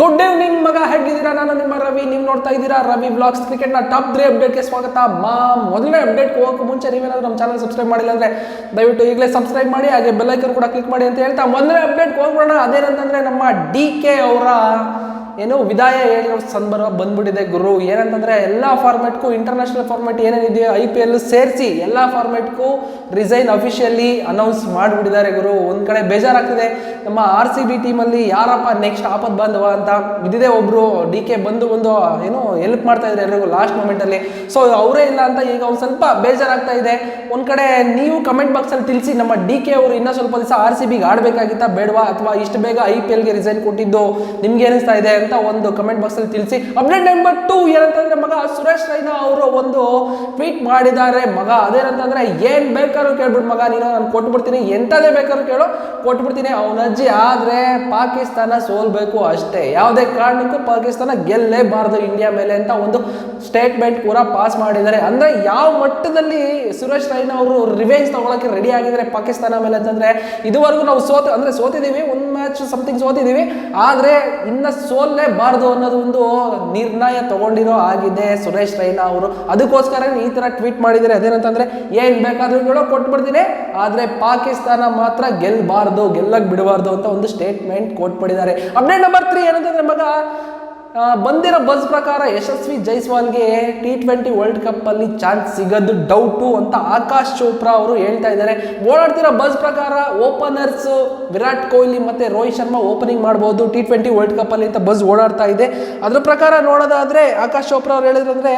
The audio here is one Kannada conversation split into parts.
ಗುಡ್ ಈವ್ನಿಂಗ್ ಮಗ ಹೇಗಿದ್ದೀರಾ ನಾನು ನಿಮ್ಮ ರವಿ. ನೀವು ನೋಡ್ತಾ ಇದ್ದೀರಾ ರವಿ ಬ್ಲಾಗ್ಸ್ ಕ್ರಿಕೆಟ್ನ ಟಾಪ್ ತ್ರೀ ಅಪ್ಡೇಟ್ಗೆ ಸ್ವಾಗತ. ಮಾ, ಮೊದಲನೇ ಅಪ್ಡೇಟ್ ಹೋಗೋಕೆ ಮುಂಚೆ ನೀವೇನಾದ್ರೂ ನಮ್ಮ ಚಾನಲ್ ಸಬ್ಸ್ಕ್ರೈಬ್ ಮಾಡಿಲ್ಲ ಅಂದರೆ ದಯವಿಟ್ಟು ಈಗಲೇ ಸಬ್ಸ್ಕ್ರೈಬ್ ಮಾಡಿ, ಹಾಗೆ ಬೆಲ್ಲೈಕನ್ ಕೂಡ ಕ್ಲಿಕ್ ಮಾಡಿ ಅಂತ ಹೇಳ್ತಾ, ಮೊದಲನೇ ಅಪ್ಡೇಟ್ ಹೋಗ್ಬಿಡೋಣ. ಅದೇನಂತಂದ್ರೆ ನಮ್ಮ ಡಿ ಕೆ ಅವರ ಏನು ವಿದಾಯ ಹೇಳಿರೋ ಸಂದರ್ಭ ಬಂದ್ಬಿಟ್ಟಿದೆ ಗುರು. ಏನಂತಂದ್ರೆ ಎಲ್ಲ ಫಾರ್ಮೆಟ್ಗೂ ಇಂಟರ್ನ್ಯಾಷನಲ್ ಫಾರ್ಮೆಟ್ ಏನೇನಿದೆಯೋ ಐ ಪಿ ಎಲ್ ಸೇರಿಸಿ ಎಲ್ಲ ಫಾರ್ಮೆಟ್ಗೂ ರಿಸೈನ್ ಅಫಿಷಿಯಲಿ ಅನೌನ್ಸ್ ಮಾಡಿಬಿಟ್ಟಿದ್ದಾರೆ ಗುರು. ಒಂದು ಕಡೆ ಬೇಜಾರಾಗ್ತಿದೆ, ನಮ್ಮ ಆರ್ ಸಿ ಬಿ ಟೀಮಲ್ಲಿ ಯಾರಪ್ಪ ನೆಕ್ಸ್ಟ್ ಆಪತ್ ಬಂದವ ಅಂತ. ಇದಿದೆ ಒಬ್ರು ಡಿ ಕೆ ಬಂದು ಒಂದು, ಏನು ಹೆಲ್ಪ್ ಮಾಡ್ತಾ ಇದ್ದಾರೆ ಎಲ್ರಿಗೂ ಲಾಸ್ಟ್ ಮೂಮೆಂಟಲ್ಲಿ ಸೊ ಅವರೇ ಇಲ್ಲ ಅಂತ ಈಗ ಒಂದು ಸ್ವಲ್ಪ ಬೇಜಾರಾಗ್ತಾ ಇದೆ. ಒಂದು ಕಡೆ ನೀವು ಕಮೆಂಟ್ ಬಾಕ್ಸಲ್ಲಿ ತಿಳಿಸಿ ನಮ್ಮ ಡಿ ಕೆ ಅವರು ಇನ್ನೂ ಸ್ವಲ್ಪ ದಿವಸ ಆರ್ ಸಿ ಬಿಗೆ ಆಡಬೇಕಾಗಿತ್ತಾ ಬೇಡವಾ? ಅಥವಾ ಇಷ್ಟು ಬೇಗ ಐ ಪಿ ಎಲ್ಗೆ ರಿಸೈನ್ ಕೊಟ್ಟಿದ್ದು ನಿಮ್ಗೆ ಏನಿಸ್ತಾ ಇದೆ? ಅಂತ ಒಂದು ಕಮೆಂಟ್ ಬಾಕ್ಸಲ್ಲಿ ತಿಳಿಸಿ ಅಪ್ಡೇಟ್ ನಂಬರ್ ಟು ಏನಂತಂದ್ರೆ ಮಗ ಸುರೇಶ್ ರೈನಾ ಅವರು ಒಂದು ಟ್ವೀಟ್ ಮಾಡಿದ್ದಾರೆ. ಮಗ, ಅದೇನಂತಂದ್ರೆ, ಏನ್ ಬೇಕಾದ್ರೂ ಕೇಳ್ಬಿಟ್ಟು ಮಗ, ನೀನು ನಾನು ಕೊಟ್ಬಿಡ್ತೀನಿ ಎಂಥದೇ ಬೇಕಾದ್ರೂ ಕೇಳು ಕೊಟ್ಬಿಡ್ತೀನಿ ಅವನ ಅಜ್ಜಿ ಆದ್ರೆ ಪಾಕಿಸ್ತಾನ ಸೋಲ್ಬೇಕು ಅಷ್ಟೇ. ಯಾವುದೇ ಕಾರಣಕ್ಕೂ ಪಾಕಿಸ್ತಾನ ಗೆಲ್ಲೇಬಾರ್ದು ಇಂಡಿಯಾ ಮೇಲೆ ಅಂತ ಒಂದು ಸ್ಟೇಟ್ಮೆಂಟ್ ಕೂಡ ಪಾಸ್ ಮಾಡಿದ್ದಾರೆ. ಅಂದ್ರೆ ಯಾವ ಮಟ್ಟದಲ್ಲಿ ಸುರೇಶ್ ರೈನಾ ಅವರು ರಿವೆಂಜ್ ತಗೊಳಕ್ಕೆ ರೆಡಿ ಆಗಿದ್ದಾರೆ ಪಾಕಿಸ್ತಾನ ಮೇಲೆ ಅಂತಂದ್ರೆ, ಇದುವರೆಗೂ ನಾವು ಸೋತ, ಅಂದ್ರೆ ಸೋತಿದ್ದೀವಿ, ಒಂದು ಮ್ಯಾಚ್ ಸಮಥಿಂಗ್ ಸೋತಿದ್ದೀವಿ, ಆದ್ರೆ ಇನ್ನ ಸೋಲ್ಲೇಬಾರದು ಅನ್ನೋದು ಒಂದು ನಿರ್ಣಯ ತಗೊಂಡಿರೋ ಆಗಿದೆ ಸುರೇಶ್ ರೈನಾ ಅವರು. ಅದಕ್ಕೋಸ್ಕರ ಈ ತರ ಟ್ವೀಟ್ ಮಾಡಿದ್ದಾರೆ. ಅದೇನಂತಂದ್ರೆ ಏನ್ ಬೇಕಾದರೂ ಹೇಳೋ ಕೊಟ್ಬಿಡ್ತೀನಿ ಆದರೆ ಪಾಕಿಸ್ತಾನ ಮಾತ್ರ ಗೆಲ್ಲಬಾರ್ದು ಗೆಲ್ಲಕ್ಕೆ ಬಿಡಬಾರ್ದು ಅಂತ ಒಂದು ಸ್ಟೇಟ್ಮೆಂಟ್ ಕೊಟ್ಬಿಟ್ಟಿದ್ದಾರೆ. ಅಪ್ಡೇಟ್ ನಂಬರ್ ತ್ರೀ ಏನಂತಂದ್ರೆ, ಮಗ ಬಂದಿರೋ ಬಸ್ ಪ್ರಕಾರ ಯಶಸ್ವಿ ಜೈಸ್ವಾಲ್ಗೆ ಟಿ ಟ್ವೆಂಟಿ ವರ್ಲ್ಡ್ ಕಪ್ ಅಲ್ಲಿ ಚಾನ್ಸ್ ಸಿಗೋದು ಡೌಟು ಅಂತ ಆಕಾಶ್ ಚೋಪ್ರಾ ಅವರು ಹೇಳ್ತಾ ಇದ್ದಾರೆ. ಓಡಾಡ್ತಿರೋ ಬಸ್ ಪ್ರಕಾರ ಓಪನರ್ಸ್ ವಿರಾಟ್ ಕೊಹ್ಲಿ ಮತ್ತೆ ರೋಹಿತ್ ಶರ್ಮಾ ಓಪನಿಂಗ್ ಮಾಡ್ಬೋದು ಟಿ ಟ್ವೆಂಟಿ ವರ್ಲ್ಡ್ ಕಪ್ ಅಲ್ಲಿ ಅಂತ ಬಸ್ ಓಡಾಡ್ತಾ ಇದೆ. ಅದ್ರ ಪ್ರಕಾರ ನೋಡೋದಾದ್ರೆ ಆಕಾಶ್ ಚೋಪ್ರಾ ಅವ್ರು ಹೇಳಿದ್ರಂದ್ರೆ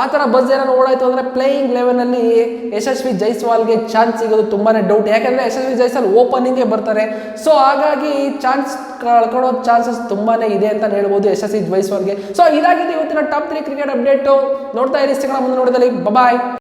ಆ ಥರ ಬಸ್ ಏನಾದ್ರು ಓಡಾಯ್ತು ಅಂದರೆ ಪ್ಲೇಯಿಂಗ್ ಲೆವೆಲಲ್ಲಿ ಅಲ್ಲಿ ಯಶಸ್ವಿ ಜೈಸ್ವಾಲ್ಗೆ ಚಾನ್ಸ್ ಸಿಗೋದು ತುಂಬಾ ಡೌಟ್ ಯಾಕಂದ್ರೆ ಯಶಸ್ವಿ ಜೈಸ್ವಾಲ್ ಓಪನಿಂಗೇ ಬರ್ತಾರೆ. ಸೊ ಹಾಗಾಗಿ ಚಾನ್ಸ್ ಕಳ್ಕೊಳ್ಳೋ ಚಾನ್ಸಸ್ ತುಂಬಾ ಇದೆ ಅಂತ ಹೇಳ್ಬೋದು ಯಶಸ್ವಿ ಜೈಸ್ವಾಲ್ಗೆ. ಸೊ ಇದಾಗಿದೆ ಇವತ್ತಿನ ಟಾಪ್ ತ್ರೀ ಕ್ರಿಕೆಟ್ ಅಪ್ಡೇಟು ನೋಡ್ತಾ ಇರಿ, ಸಿಗೋಣ ಮುಂದೆ ನೋಡಿದಲ್ಲಿ. ಬಾಯ್